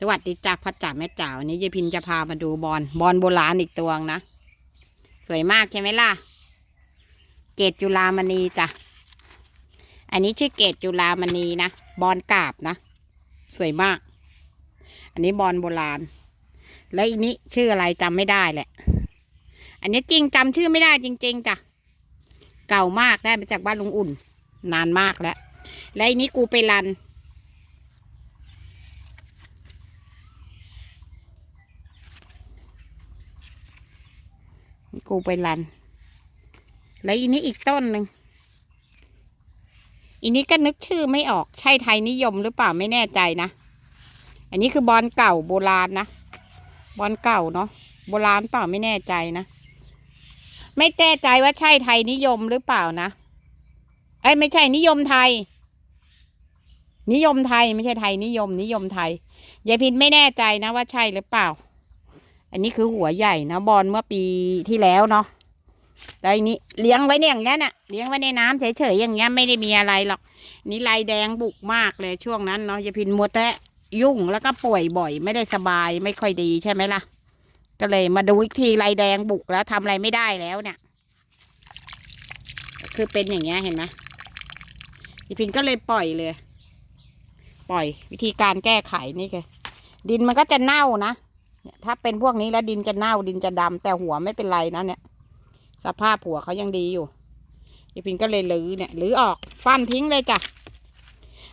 สวัสดีจ้าพ่อจ๋าแม่จ๋าวันนี้ยายพินจะพามาดูบอลบอลโบราณอีกตัวนะ สวยมากใช่ไหมล่ะ เกตจุลามณีจ้ะอันนี้ชื่อเกตจุลามณีนะบอลกาบนะ สวยมาก อันนี้บอลโบราณ แล้วอีนี้ชื่ออะไรจำไม่ได้แหละ อันนี้จริงจำชื่อไม่ได้จริง ๆจ้ะเก่ามากได้มาจากบ้านลุงอุ่น นานมากแล้ว และอีนี้กูไปรัน กูไปรัน แล้วอีนี้อีกต้นหนึ่งอีนี้ก็นึกชื่อไม่ออกใช่ไทยนิยมหรือเปล่าไม่แน่ใจนะ อันนี้คือบอลเก่าโบราณนะบอลเก่าเนาะโบราณเปล่าไม่แน่ใจนะไม่แน่ใจว่าใช่ไทยนิยมหรือเปล่านะเอ้ไม่ใช่นิยมไทย นิยมไทยไม่ใช่ไทยนิยม นิยมไทยยายพินไม่แน่ใจนะว่าใช่หรือเปล่า อันนี้คือหัวใหญ่นะบอลเมื่อปีที่แล้วเนาะแล้วอันนี้เลี้ยงไว้เนี่ยอย่างเงี้ยน่ะเลี้ยงไว้ในน้ำเฉยๆอย่างเงี้ยไม่ได้มีอะไรหรอก นี่ลายแดงบุกมากเลยช่วงนั้นเนาะยาพินมัวแต่ยุ่งแล้วก็ป่วยบ่อย ไม่ได้สบายไม่ค่อยดีใช่ไหมล่ะ ก็เลยมาดูอีกทีลายแดงบุกแล้วทำอะไรไม่ได้แล้วเนี่ย คือเป็นอย่างเงี้ยเห็นไหมยาพินก็เลยปล่อยเลย ปล่อยวิธีการแก้ไขนี่คือดินมันก็จะเน่านะ เนี่ยถ้าเป็นพวกนี้แล้วดินจะเน่าดินจะดำแต่หัวไม่เป็นไรนะเนี่ย สภาพหัวเขายังดีอยู่ยายพินก็เลยลื้อเนี่ยลื้อออกฟันทิ้งเลยจ้ะ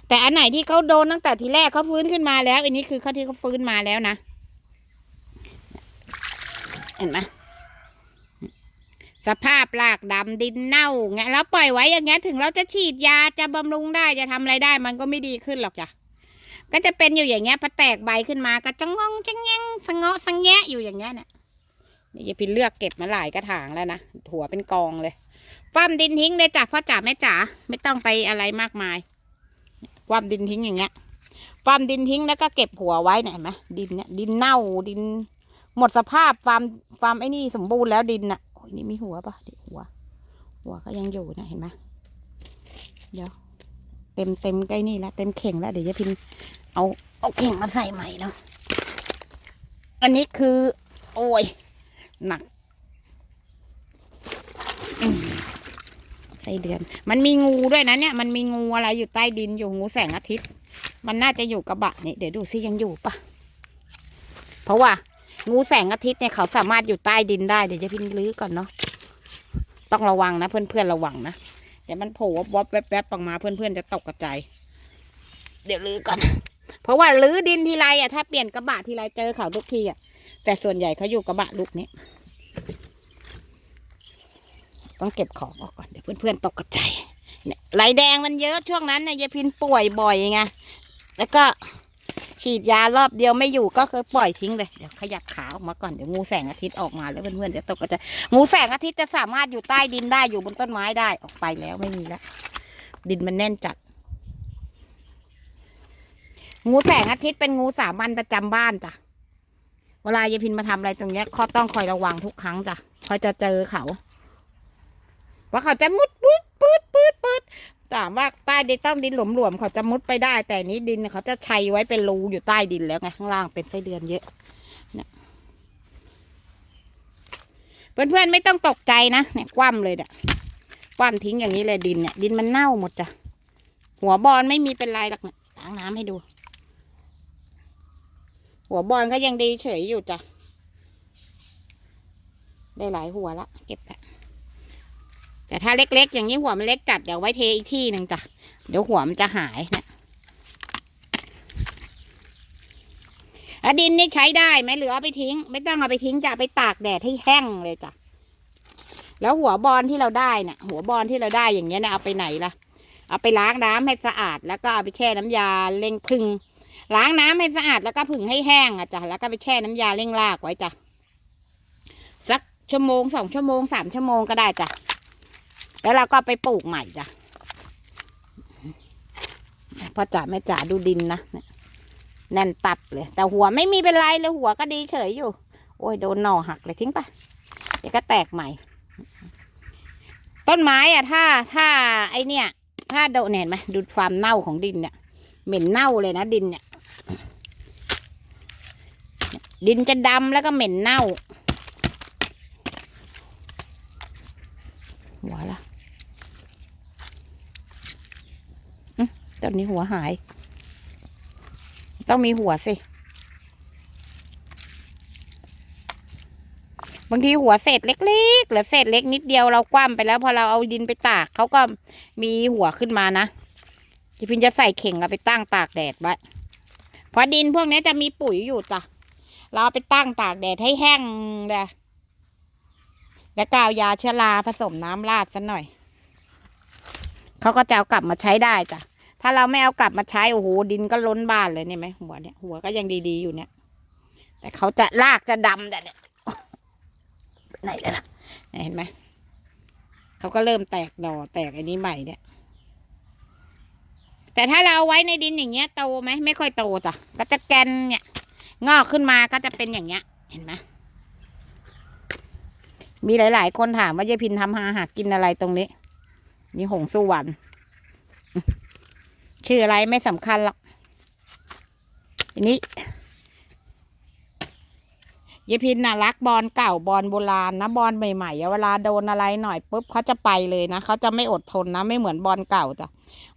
แต่อันไหนที่เขาโดนตั้งแต่ทีแรกเขาฟื้นขึ้นมาแล้ว อันนี้คือเขาที่เขาฟื้นมาแล้วนะเห็นไหมสภาพรากดำดินเน่าเงี้ยแล้วปล่อยไว้อย่างเงี้ยถึงเราจะฉีดยาจะบำรุงได้จะทำอะไรได้ มันก็ไม่ดีขึ้นหรอกจ้ะ ก็จะเป็นอยู่อย่างเงี้ยพอแตกใบขึ้นมาก็จะงงจะแงงสะเงาะสะแงะอยู่อย่างเงี้ยเนี่ยนี่ยายพินเลือกเก็บมาหลายกระถางแล้วนะหัวเป็นกองเลยคว่ำดินทิ้งเลยจ้ะพ่อจ๋าแม่จ๋าไม่ต้องไปอะไรมากมายคว่ำดินทิ้งอย่างเงี้ยคว่ำดินทิ้งแล้วก็เก็บหัวไว้เนี่ยเห็นไหมดินเนี่ยดินเน่าดิน หมดสภาพฟาร์มฟาร์มไอ้นี่สมบูรณ์แล้วดินน่ะโอ้ยนี่มีหัวปะดิหัว หัวก็ยังอยู่นะเห็นไหมเดี๋ยว ต็มเต็มใกล้นี่แล้วเต็มเข่งแล้วเดี๋ยวยายพินเอาเอาเข่งมาใส่ใหม่แล้วอันนี้คือ โอ้ยหนักอืมไส้เดือน มันมีงูด้วยนะเนี่ย มันมีงูอะไรอยู่ใต้ดินอยู่งูแสงอาทิตย์ มันน่าจะอยู่กระบะนี่เดี๋ยวดูซิยังอยู่ปะเพราะว่า งูแสงอาทิตย์เนี่ยเขาสามารถอยู่ใต้ดินได้เดี๋ยวจะพินลื้อก่อนเนาะต้องระวังนะเพื่อนๆระวังนะ ดี๋ยวมันโผล่วับแวบแวบๆออกมาเพื่อนๆจะตกกระจายเดี๋ยวลื้อก่อน เพราะว่าลื้อดินทีไรอะถ้าเปลี่ยนกระบะทีไรเจอเขาทุกทีอะ แต่ส่วนใหญ่เขาอยู่กระบะลูกนี้ต้องเก็บของออกก่อนเดี๋ยวเพื่อนๆตกกระจายเนี่ยลายแดงมันเยอะช่วงนั้นเนี่ยยายพินป่วยบ่อยไงแล้วก็ ฉีดยารอบเดียวไม่อยู่ก็คือปล่อยทิ้งเลย เดี๋ยวขยับขาออกมาก่อน เดี๋ยวงูแสงอาทิตย์ออกมาแล้วเพื่อนๆจะตกกระจายงูแสงอาทิตย์จะสามารถอยู่ใต้ดินได้อยู่บนต้นไม้ได้ออกไปแล้วไม่มีแล้วดินมันแน่นจัด งูแสงอาทิตย์เป็นงูสามัญประจำบ้านจ้ะเวลายายพินมาทำอะไรตรงเนี้ยข้อต้องคอยระวังทุกครั้งจ้ะคอยจะเจอเขา ว่าเขาจะมุดปืดปืดปืดปืด ถามว่าใต้ดินต้องดินหลวมๆเขาจะมุดไปได้ แต่นี้ดินเขาจะชัยไว้เป็นรูอยู่ใต้ดินแล้วไงข้างล่างเป็นไส้เดือนเยอะเนี่ยเพื่อนๆไม่ต้องตกใจนะเนี่ยคว่ำเลยเนี่ยคว่ำทิ้งอย่างนี้เลยดินเนี่ยดินมันเน่าหมดจ้ะหัวบอลไม่มีเป็นไรหรอกเนี่ยล้างน้ำให้ดู หัวบอลก็ยังดีเฉยอยู่จ้ะได้หลายหัวละเก็บไป แต่ถ้าเล็กๆ อย่างนี้หัวมันเล็กจัดเดี๋ยวไว้เทอีกที่หนึ่งจ้ะเดี๋ยวหัวมันจะหายเนี่ยอะดินนี่ใช้ได้ไหมหรือเอาไปทิ้ง ไม่ต้องเอาไปทิ้งจะไปตากแดดให้แห้งเลยจ้ะแล้วหัวบอลที่เราได้เนี่ยหัวบอลที่เราได้อย่างเงี้ยเนี่ยเอาไปไหนล่ะ เอาไปล้างน้ำให้สะอาด แล้วก็เอาไปแช่น้ำยาเล่งพึ่งล้างน้ำให้สะอาดแล้วก็ผึ่งให้แห้งอะจ้ะแล้วก็ไปแช่น้ำยาเร่งรากไว้จ้ะสักชั่วโมงสองชั่วโมงสามชั่วโมงก็ได้จ้ะ แล้วเราก็ไปปลูกใหม่จ้ะพ่อจ๋าแม่จ๋าดูดินนะแน่นตับเลย แต่หัวไม่มีเป็นไรเลยหัวก็ดีเฉยอยู่ โอ้ยโดนหน่อหักเลยทิ้งไปเดี๋ยวก็แตกใหม่ ต้นไม้อะถ้าถ้าไอเนี่ย ถ้าโดนเห็นไหมดูความเน่าของดินเนี่ย เหม็นเน่าเลยนะดินเนี่ย ดินจะดำแล้วก็เหม็นเน่า หัวละตอนนี้หัวหาย ต้องมีหัวสิ บางทีหัวเศษเล็กๆหรือเศษเล็กนิดเดียวเราคว่ำไปแล้ว พอเราเอาดินไปตากเขาก็มีหัวขึ้นมานะพี่พินจะใส่เข่งเอาไปตั้งตากแดดไว้เพราะดินพวกนี้จะมีปุ๋ยอยู่จ้ะเราไปตั้งตากแดดให้แห้งเลย แล้วกาวยาเชื้อราผสมน้ำราดซะหน่อย เขาก็จะเอากลับมาใช้ได้จ้ะ ถ้าเราไม่เอากลับมาใช้โอ้โหดินก็ล้นบ้านเลยเนี่ยไหมหัวเนี่ยหัวก็ยังดีๆอยู่เนี่ย แต่เขาจะรากจะดำแต่เนี่ยไหนเลยล่ะเห็นไหมเขาก็เริ่มแตกหน่อแตกอันนี้ใหม่เนี่ย แต่ถ้าเราเอาไว้ในดินอย่างเงี้ยโตไหมไม่ค่อยโตจ้ะก็จะแกนเนี่ย งอกขึ้นมาก็จะเป็นอย่างเงี้ย เห็นไหม มีหลาย ๆ คนถามว่ายายพินทำอาหารกินอะไรตรงนี้ นี่หงสุวรรณชื่ออะไรไม่สำคัญหรอกอันนี้ยายพินน่ะรักบอลเก่าบอลโบราณนะบอลใหม่ๆเวลาโดนอะไรหน่อยปุ๊บเขาจะไปเลยนะเขาจะไม่อดทนนะไม่เหมือนบอลเก่าจ้ะ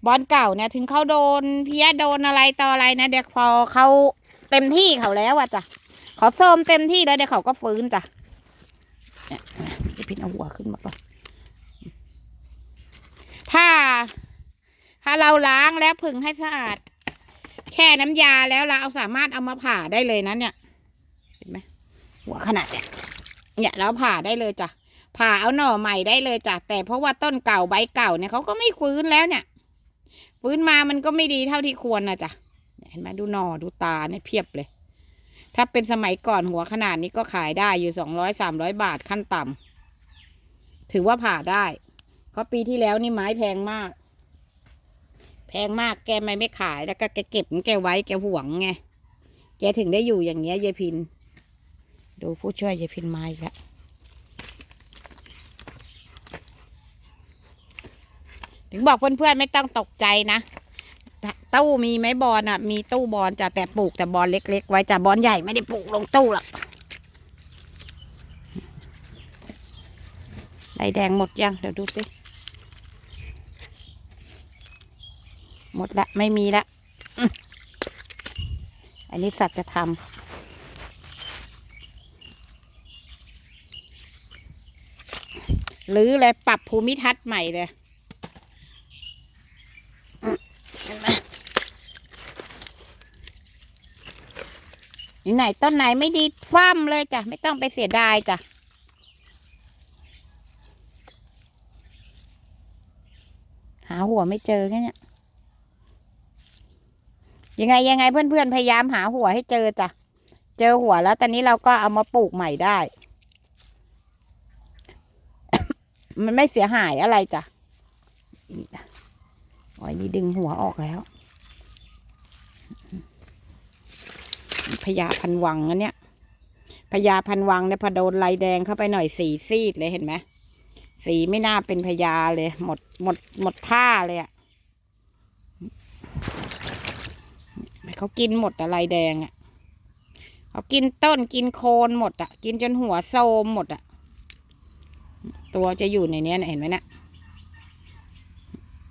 บอลเก่าเนี่ย ถึงเขาโดนเพี้ยโดนอะไรต่ออะไรนะเดี๋ยวพอเขาเต็มที่เขาแล้วอะจ้ะเขาโซมเต็มที่แล้วเดี๋ยวเขาก็ฟื้นจ้ะ เนี่ยยายพินเอาหัวขึ้นมาก่อน ถ้า ถ้าเราล้างแล้วผึ่งให้สะอาด แช่น้ำยาแล้วเราเอาสามารถเอามาผ่าได้เลยนะเนี่ย เห็นไหมหัวขนาดเนี่ยเนี่ยแล้วผ่าได้เลยจ้ะผ่าเอาหน่อใหม่ได้เลยจ้ะแต่เพราะว่าต้นเก่าใบเก่าเนี่ยเขาก็ไม่ฟื้นแล้วเนี่ยฟื้นมามันก็ไม่ดีเท่าที่ควรนะจ้ะเนี่ยเห็นไหมดูหน่อดูตาเนี่ยเพียบเลย ถ้าเป็นสมัยก่อนหัวขนาดนี้ก็ขายได้อยู่สองร้อยสามร้อยบาทขั้นต่ำถือว่าผ่าได้ เพราะปีที่แล้วนี่ไม้แพงมาก แพงมากแกไม่ไม่ขายแล้วก็แกเก็บแกไว้แกหวงไงแกถึงได้อยู่อย่างเงี้ยยายพิน ดูผู้ช่วยยายพินไมาอีกแล้วถึงบอกเพื่อนๆไม่ต้องตกใจนะ ตู้มีไหมบอลอะ มีตู้บอลจะแต่ปลูกแต่บอลเล็ก ๆ ไว้จะบอลใหญ่ไม่ได้ปลูกลงตู้หรอกลายแดงหมดยัง เดี๋ยวดูสิหมดละไม่มีละอันนี้สัตว์จะทำหรือเลยปรับภูมิทัศน์ใหม่เลยเห็นไหม อยู่ไหนต้นไหนไม่ดีฟ้ามเลยจ้ะไม่ต้องไปเสียดายจ้ะหาหัวไม่เจอแค่เนี้ยยังไงยังไงเพื่อนๆพยายามหาหัวให้เจอจ้ะเจอหัวแล้ว ตอนนี้เราก็เอามาปลูกใหม่ได้ มันไม่เสียหายอะไรจ้ะนี่จ้ะโอ้ยนี่ดึงหัวออกแล้ว พญาพันวังอันเนี้ยพญาพันวังเนี่ยพอโดนลายแดงเข้าไปหน่อยสีซีดเลยเห็นไหมสีไม่น่าเป็นพญาเลย หมดหมดหมดท่าเลยอะ่ะเขากินหมดอะไรแดงอะ่ะเขากินต้นกินโคนหมดอะ่ะ กินจนหัวโซมหมดอะ ตัวจะอยู่ในนี้นะเห็นไหมนะ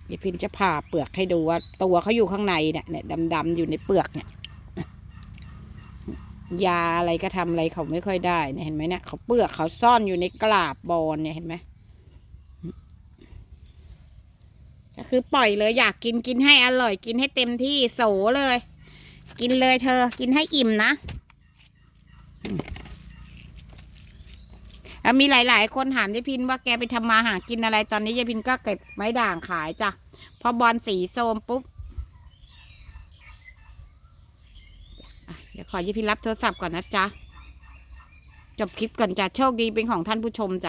เดี๋ยวพินจะผ่าเปลือกให้ดูว่า ตัวเขาอยู่ข้างในเนี่ยเนี่ยดำๆอยู่ในเปลือกเนี่ย ยาอะไรก็ทำอะไรเขาไม่ค่อยได้เนี่ยเห็นไหมเนี่ยเขาเปลือกเขาซ่อนอยู่ในกลาบบอลเนี่ยเห็นไหมก็คือปล่อยเลยอยากกินกินให้อร่อยกินให้เต็มที่โสเลย กินเลยเธอ กินให้อิ่มนะแล้วมีหลาย ๆ คนถามยายพินว่าแกไปทำมาหากินอะไรตอนนี้ยายพินก็เก็บไม้ด่างขายจ้ะพอบอลสีโซมปุ๊บอะ เดี๋ยวขอยายพิรับโทรศัพท์ก่อนนะจ๊ะ จบคลิปก่อนจ้ะ โชคดีเป็นของท่านผู้ชมจ้ะ